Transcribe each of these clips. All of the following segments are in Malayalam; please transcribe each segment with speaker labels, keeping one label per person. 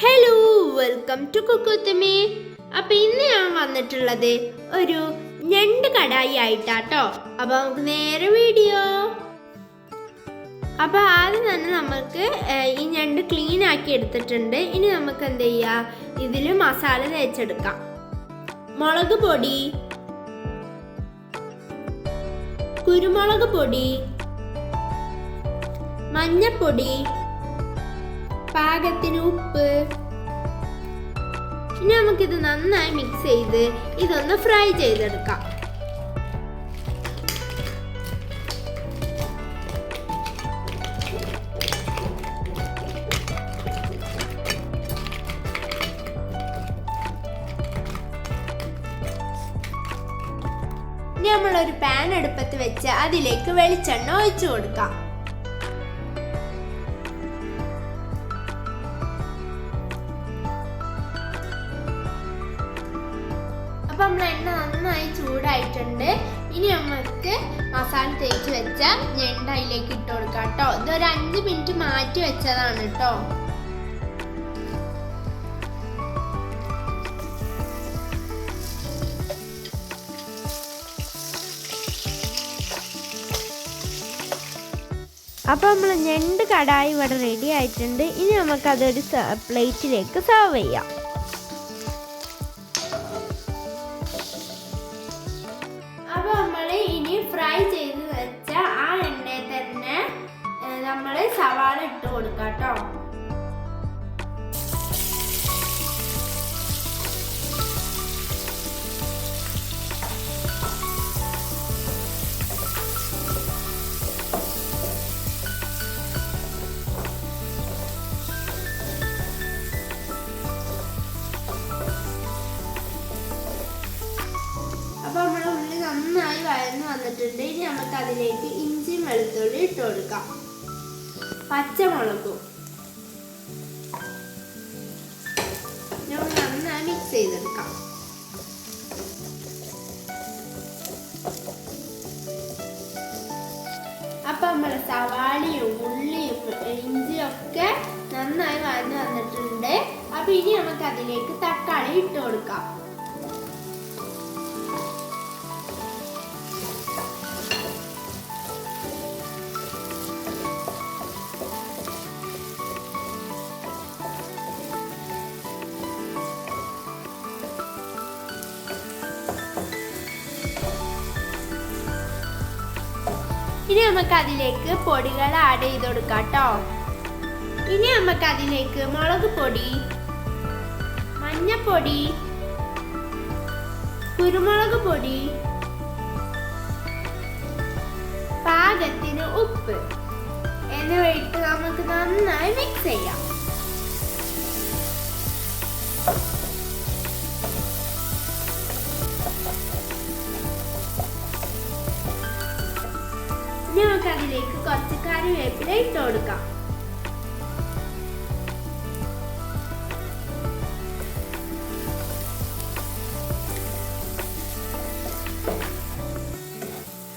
Speaker 1: ഹലോ വെൽക്കം ടു കുക്കുത്തുമി അപ്പൊ ഇന്ന് ഞാൻ വന്നിട്ടുള്ളത് ഒരു ഞണ്ട് കടായി ആയിട്ടാട്ടോ അപ്പൊ നമുക്ക് നേരെ വീഡിയോ. അപ്പൊ ആദ്യം തന്നെ നമുക്ക് ഈ ഞണ്ട് ക്ലീൻ ആക്കി എടുത്തിട്ടുണ്ട്. ഇനി നമുക്ക് എന്ത് ചെയ്യാം? ഇതിൽ മസാല തേച്ചെടുക്കാം. മുളക് പൊടി. കുരുമുളക് പൊടി. മഞ്ഞപ്പൊടി. പാകത്തിന് ഉപ്പ്. ഇനി നമുക്കിത് നന്നായി മിക്സ് ചെയ്ത് ഇതൊന്ന് ഫ്രൈ ചെയ്തെടുക്കാം. ഇനി ഒരു പാൻ അടുപ്പത്ത് വെച്ച് അതിലേക്ക് വെളിച്ചെണ്ണ ഒഴിച്ചു കൊടുക്കാം. നമ്മൾ എണ്ണ നന്നായി ചൂടായിട്ടുണ്ട്. ഇനി നമുക്ക് മസാല തേച്ച് വെച്ച ഞണ്ട അതിലേക്ക് ഇട്ട് കൊടുക്കാം കേട്ടോ. ഇതൊരു അഞ്ച് മിനിറ്റ് മാറ്റി വെച്ചതാണ് കേട്ടോ. അപ്പോൾ നമ്മൾ ഞണ്ട് കടായി ഇവിടെ റെഡി ആയിട്ടുണ്ട്. ഇനി നമുക്കതൊരു പ്ലേറ്റിലേക്ക് സെർവ് ചെയ്യാം. കൊടുക്കാം കേട്ടോ. അപ്പൊ നമ്മുടെ ഉള്ളി നന്നായി വഴന്ന് വന്നിട്ടുണ്ട്. ഇനി നമുക്ക് അതിലേക്ക് ഇഞ്ചി വെളുത്തുള്ളി ഇട്ട് കൊടുക്കാം. പച്ചമുളകും. നമ്മൾ നന്നായി മിക്സ് ചെയ്തെടുക്കാം. അപ്പൊ നമ്മൾ സവാളയും ഉള്ളിയും ഇഞ്ചിയും ഒക്കെ നന്നായി വരഞ്ഞു വന്നിട്ടുണ്ട്. അപ്പൊ ഇനി നമുക്ക് അതിലേക്ക് തക്കാളി ഇട്ട് കൊടുക്കാം. ഇനി നമുക്ക് അതിലേക്ക് പൊടികൾ ആഡ് ചെയ്ത് കൊടുക്കാം കേട്ടോ ഇനി നമുക്ക് അതിലേക്ക് മുളക് പൊടി മഞ്ഞപ്പൊടി കുരുമുളക് പൊടി പാകത്തിന് ഉപ്പ് എന്നിവ ഇട്ട് നമുക്ക് നന്നായി മിക്സ് ചെയ്യാം. അതിലേക്ക് കുറച്ച് കറിവേപ്പില ഇട്ട് കൊടുക്കാം.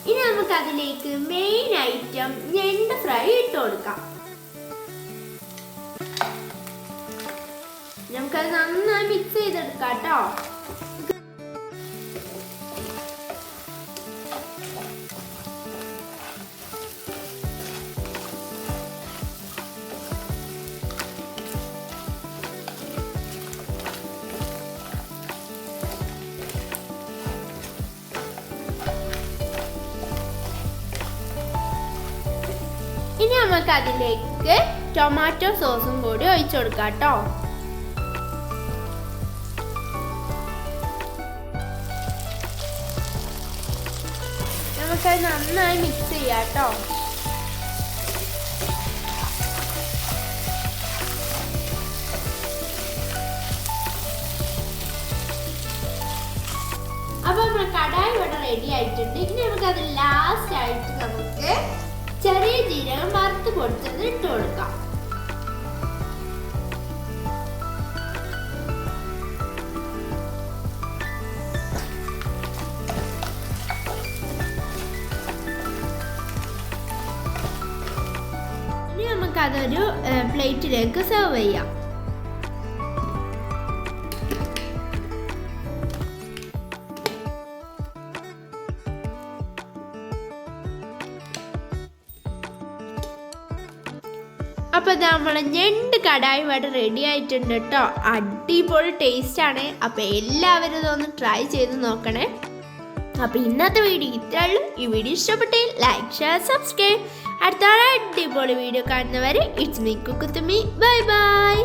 Speaker 1: ഇനി നമുക്ക് അതിലേക്ക് മെയിൻ ഐറ്റം ഞണ്ട് ഫ്രൈ ഇട്ട് കൊടുക്കാം. നമുക്കത് നന്നായി മിക്സ് ചെയ്തെടുക്കാം കേട്ടോ നമുക്ക് അതിലേക്ക് ടൊമാറ്റോ സോസും കൂടി ഒഴിച്ചു കൊടുക്കാം കേട്ടോ. നമുക്കത് നന്നായി മിക്സ് ചെയ്യാം കേട്ടോ. അപ്പൊ നമ്മുടെ കടായി ഇവിടെ റെഡി ആയിട്ടുണ്ട്. ഇനി നമുക്ക് അത് ലാസ്റ്റ് ആയിട്ട് നമുക്ക് ചെറിയ ജീരകം വറുത്ത് പൊടിച്ചത് ഇട്ട് കൊടുക്കാം. ഇനി നമുക്കതൊരു പ്ലേറ്റിലേക്ക് സെർവ് ചെയ്യാം. അപ്പോൾ ഇത് നമ്മളെ ഞണ്ട് കടായി ഇവിടെ റെഡി ആയിട്ടുണ്ട് കേട്ടോ അടിപൊളി ടേസ്റ്റ് ആണ്. അപ്പോൾ എല്ലാവരും ഇതൊന്ന് ട്രൈ ചെയ്ത് നോക്കണേ. അപ്പോൾ ഇന്നത്തെ വീഡിയോ ഇത്രേ ഉള്ളൂ. ഈ വീഡിയോ ഇഷ്ടപ്പെട്ടെങ്കിൽ ലൈക്ക് ഷെയർ സബ്സ്ക്രൈബ് അടുത്ത അടിപൊളി വീഡിയോ കാണുന്നവരെ ഇറ്റ്സ് മീ കുക്കുത്തുമി ബൈ ബൈ